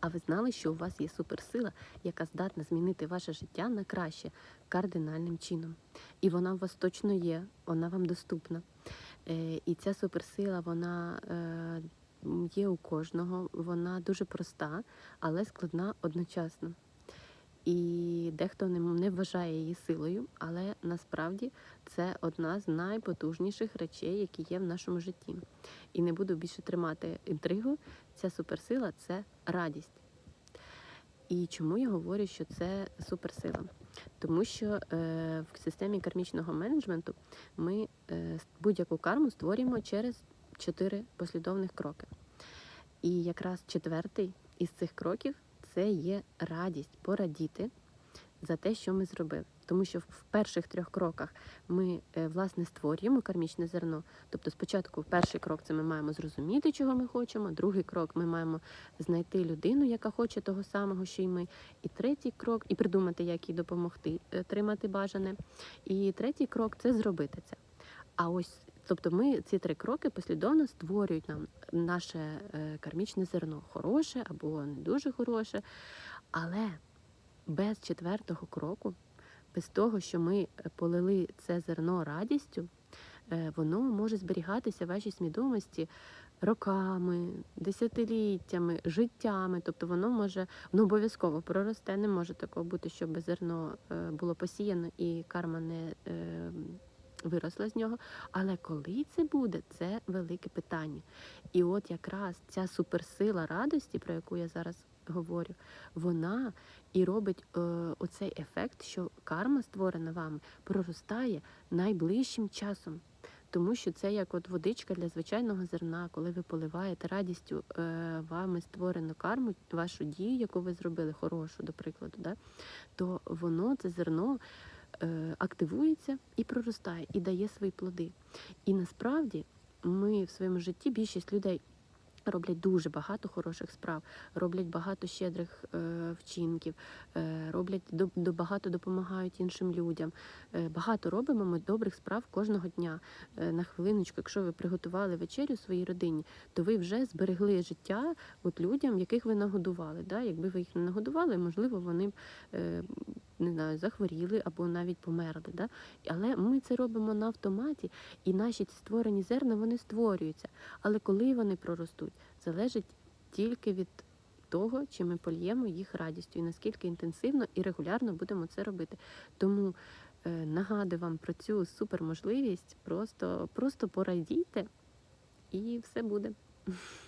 А ви знали, що у вас є суперсила, яка здатна змінити ваше життя на краще кардинальним чином. І вона у вас точно є, вона вам доступна. Е, І ця суперсила, вона е, є у кожного, вона дуже проста, але складна одночасно. І дехто не, вважає її силою, але насправді це одна з найпотужніших речей, які є в нашому житті. І не буду більше тримати інтригу. Ця суперсила це радість. І чому я говорю, що це суперсила? Тому що е, в системі кармічного менеджменту ми е, будь-яку карму створюємо через чотири послідовних кроки. І якраз четвертий із цих кроків це є радість, порадіти за те, що ми зробили. Тому що в перших трьох кроках ми е, власне створюємо кармічне зерно. Тобто, спочатку перший крок це ми маємо зрозуміти, чого ми хочемо. Другий крок ми маємо знайти людину, яка хоче того самого, що й ми. І третій крок, і придумати, як їй допомогти е, отримати бажане. І третій крок це зробити це. А ось, тобто, ми ці три кроки послідовно створюють нам наше е, кармічне зерно, хороше або не дуже хороше. Але без четвертого кроку, без того, що ми е, полили це зерно радістю, е, воно може зберігатися в вашій свідомості роками, десятиліттями, життями. Тобто воно може воно обов'язково проросте. Не може такого бути, щоб зерно було посіяно і карма не виросла з нього. Але коли це буде, це велике питання. І от якраз ця суперсила радості, про яку я зараз говорю, вона і робить е, оцей ефект, що карма, створена вами, проростає найближчим часом. Тому що це як от водичка для звичайного зерна, коли ви поливаєте радістю е, вами створену карму, вашу дію, яку ви зробили, хорошу, до прикладу, да? то воно, це зерно, активується і проростає, і дає свої плоди. І насправді ми в своєму житті більшість людей роблять дуже багато хороших справ, роблять багато щедрих е, вчинків, е, роблять до, до багато допомагають іншим людям. Е, багато робимо ми добрих справ кожного дня. Е, на хвилиночку, якщо ви приготували вечерю своїй родині, то ви вже зберегли життя от людям, яких ви нагодували. Да? Якби ви їх не нагодували, можливо, вони б е, не знаю, захворіли або навіть померли. Да? Але ми це робимо на автоматі, і наші ці створені зерна вони створюються. Але коли вони проростуть, залежить тільки від того, чи ми польємо їх радістю, і наскільки інтенсивно і регулярно будемо це робити. Тому е, нагадую вам про цю суперможливість, просто, просто порадійте, і все буде.